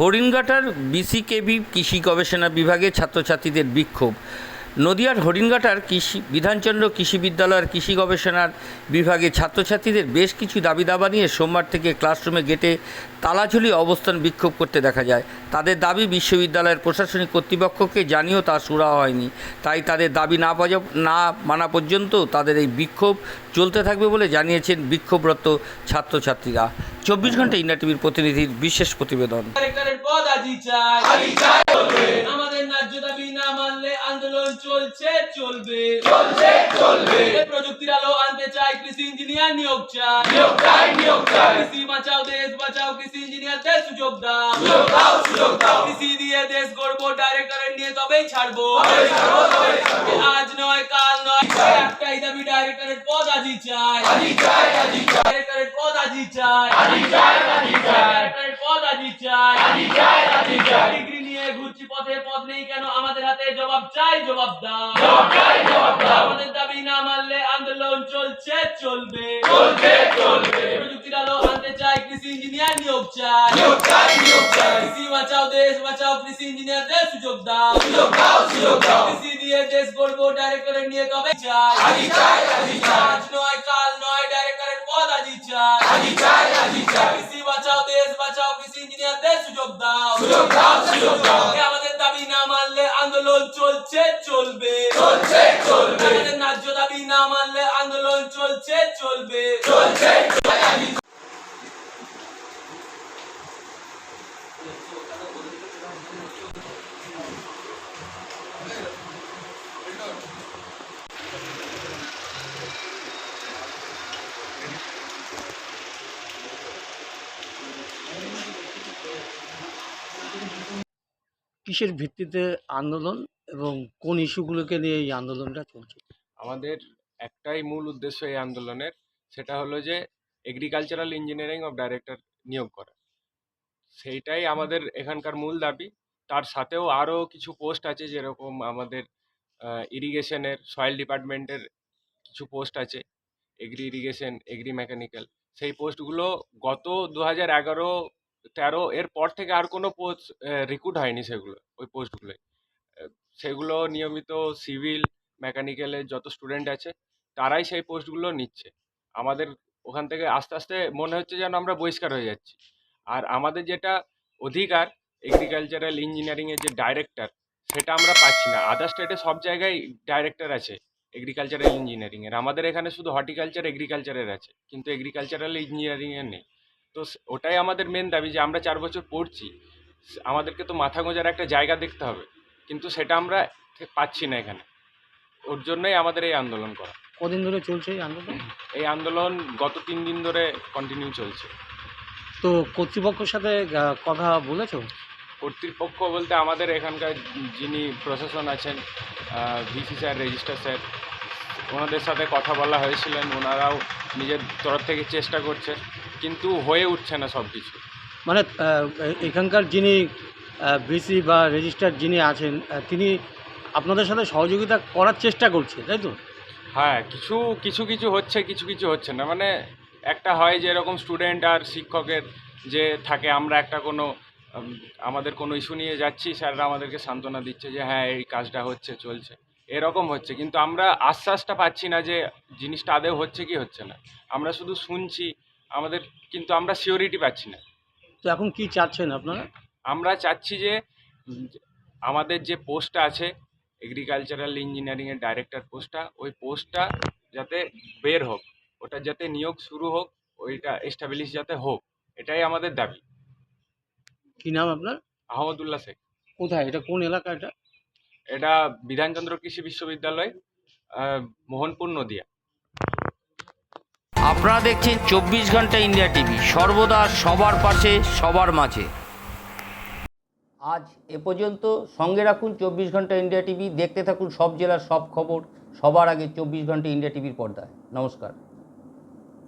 হরিণঘাটার বিসিকেবি কৃষি গবেষণা বিভাগে ছাত্রছাত্রীদের বিক্ষোভ। নদিয়ার হরিণঘাটার কৃষি, বিধানচন্দ্র কৃষি বিদ্যালয়ের কৃষি গবেষণার বিভাগে ছাত্রছাত্রীদের বেশ কিছু দাবি দাবা নিয়ে সোমবার থেকে ক্লাসরুমে গেটে তালাঝুলি অবস্থান বিক্ষোভ করতে দেখা যায়। তাদের দাবি বিশ্ববিদ্যালয়ের প্রশাসনিক কর্তৃপক্ষকে জানিয়েও তা সুরা হয়নি। তাই তাদের দাবি না না মানা পর্যন্ত তাদের এই বিক্ষোভ চলতে থাকবে বলে জানিয়েছেন বিক্ষোভরত ছাত্রছাত্রীরা। চব্বিশ ঘণ্টা ইন্ডিয়া টিভির প্রতিনিধির বিশেষ প্রতিবেদন। সরকারের পদ আজই চাই আমাদের ন্যায্য দাবি না মানলে আন্দোলন চলছে চলবে। চলছে চলবে। প্রযুক্তির আলো আনতে চাই কৃষি ইঞ্জিনিয়ার নিয়োগ চাই। নিয়োগ চাই নিয়োগ চাই। কৃষি বাঁচাও দেশ বাঁচাও কৃষি ইঞ্জিনিয়ারদের সুযোগ দাও। সুযোগ দাও সুযোগ দাও। কৃষি দিয়ে দেশ গড়বো ডাইরেক্টরের নিয়ে তবেই ছাড়বো। আজ নয় কাল নয় একটাই দাবি ডাইরেক্টরের পদ আজই চাই। আজই চাই আজই চাই। ডাইরেক্টরের পদ আজই চাই। আজই চাই আজই চাই। আজই চাই। আজই চাই আজই চাই। ডিগ্রি নিয়ে ঘুরছি পথে পথ নেই কেন? আমাদের হাতে জবাব চাই জবাব দাও। জবাব চাই জবাব দাও। আমাদের দাবি না মানলে আন্দোলন চলছে চলবে। চলছে চলবে। প্রযুক্তির আলো আনতে চাই কৃষি ইঞ্জিনিয়ার নিয়োগ চাই। নিয়োগ চাই নিয়োগ চাই। কৃষি বাঁচাও দেশ বাঁচাও কৃষি ইঞ্জিনিয়ারদের সুযোগ দাও। সুযোগ দাও সুযোগ দাও। কৃষি দিয়ে দেশ গড়বো ডাইরেক্ট ডাইরেক্টরের নিয়ে তবে চাই। আজি চাই আজি চাই। আজ নয় কাল নয় ডাইরেক্ট ডাইরেক্টরের পদ আজি চাই। আজি চাই আজি চাই। কিসের ভিত্তিতে আন্দোলন এবং কোন ইস্যুগুলোকে নিয়ে এই আন্দোলনটা চলছে? আমাদের একটাই মূল উদ্দেশ্য এই আন্দোলনের, সেটা হলো যে এগ্রিকালচারাল ইঞ্জিনিয়ারিং অফ ডাইরেক্টর নিয়োগ করা। সেইটাই আমাদের এখানকার মূল দাবি। তার সাথেও আরও কিছু পোস্ট আছে যেরকম আমাদের ইরিগেশনের সয়েল ডিপার্টমেন্টের কিছু পোস্ট আছে এগ্রি ইরিগেশন এগ্রি মেকানিক্যাল সেই পোস্টগুলো গত দু হাজার এগারো, তেরো এর পর থেকে আর কোনো পোস্ট রিক্রুট হয়নি সেগুলো, ওই পোস্টগুলোয় সেগুলো নিয়মিত সিভিল মেকানিক্যালের যত স্টুডেন্ট আছে, তারাই সেই পোস্টগুলো নিচ্ছে। আমাদের ওখান থেকে আস্তে আস্তে মনে হচ্ছে যেন আমরা বহিষ্কার হয়ে যাচ্ছি। আর আমাদের যেটা অধিকার এগ্রিকালচারাল ইঞ্জিনিয়ারিংয়ের যে ডাইরেক্টর সেটা আমরা পাচ্ছি না। আদার স্টেটে সব জায়গায় ডাইরেক্টর আছে এগ্রিকালচারাল ইঞ্জিনিয়ারিংয়ের আমাদের এখানে শুধু হর্টিকালচার এগ্রিকালচারের আছে কিন্তু এগ্রিকালচারাল ইঞ্জিনিয়ারিংয়ের নেই। তো ওটাই আমাদের মেন দাবি যে আমরা চার বছর পড়ছি আমাদেরকে তো মাথা গোঁজার একটা জায়গা দেখতে হবে কিন্তু সেটা আমরা পাচ্ছি না এখানে। ওর জন্যই আমাদের এই আন্দোলন করা। কদিন ধরে চলছে এই আন্দোলন? এই আন্দোলন গত তিন দিন ধরে কন্টিনিউ চলছে। তো কর্তৃপক্ষের সাথে কথা বলেছ? কর্তৃপক্ষ বলতে আমাদের এখানকার যিনি প্রশাসন আছেন ভিসি স্যার রেজিস্টার স্যার ওনাদের সাথে কথা বলা হয়েছিলেন ওনারাও নিজের তরফ থেকে চেষ্টা করছে কিন্তু হয়ে উঠছে না সব কিছু মানে এখানকার যিনি বিসি বা রেজিস্টার যিনি আছেন তিনি আপনাদের সাথে সহযোগিতা করার চেষ্টা করছে তাই তো? হ্যাঁ কিছু কিছু কিছু হচ্ছে কিছু কিছু হচ্ছে না। মানে একটা হয় যে এরকম স্টুডেন্ট আর শিক্ষকের যে থাকে আমরা একটা কোনো আমাদের কোনো ইস্যু নিয়ে যাচ্ছি স্যাররা আমাদেরকে সান্ত্বনা দিচ্ছে যে হ্যাঁ এই কাজটা হচ্ছে চলছে। এরকম হচ্ছে কিন্তু আমরা আশ্বাসটা পাচ্ছি না যে জিনিসটা আদেও হচ্ছে কি হচ্ছে না? আমরা শুধু শুনছি আমাদের কিন্তু আমরা সিওরিটি পাচ্ছি না। তো এখন কি চাচ্ছেন আপনারা? আমরা চাচ্ছি যে আমাদের যে পোস্টটা আছে এগ্রিকালচারাল ইঞ্জিনিয়ারিংয়ের ডাইরেক্টর পোস্টটা ওই পোস্টটা যাতে বের হোক ওটা যাতে নিয়োগ শুরু হোক ওইটা এস্টাবলিশ যাতে হোক এটাই আমাদের দাবি। কি নাম আপনার? আহমদুল্লাহ শেখ। কোথায়? এটা কোন এলাকা এটা? এটা বিধানচন্দ্র কৃষি বিশ্ববিদ্যালয় আহ, মোহনপুর নদিয়া। আপনারা দেখছেন চব্বিশ ঘণ্টা ইন্ডিয়া টিভি সর্বদা সবার পাশে সবার মাঝে। আজ এ পর্যন্ত সঙ্গে রাখুন চব্বিশ ঘণ্টা ইন্ডিয়া টিভি দেখতে থাকুন সব জেলার সব খবর সবার আগে চব্বিশ ঘণ্টা ইন্ডিয়া টিভির পর্দায়। নমস্কার।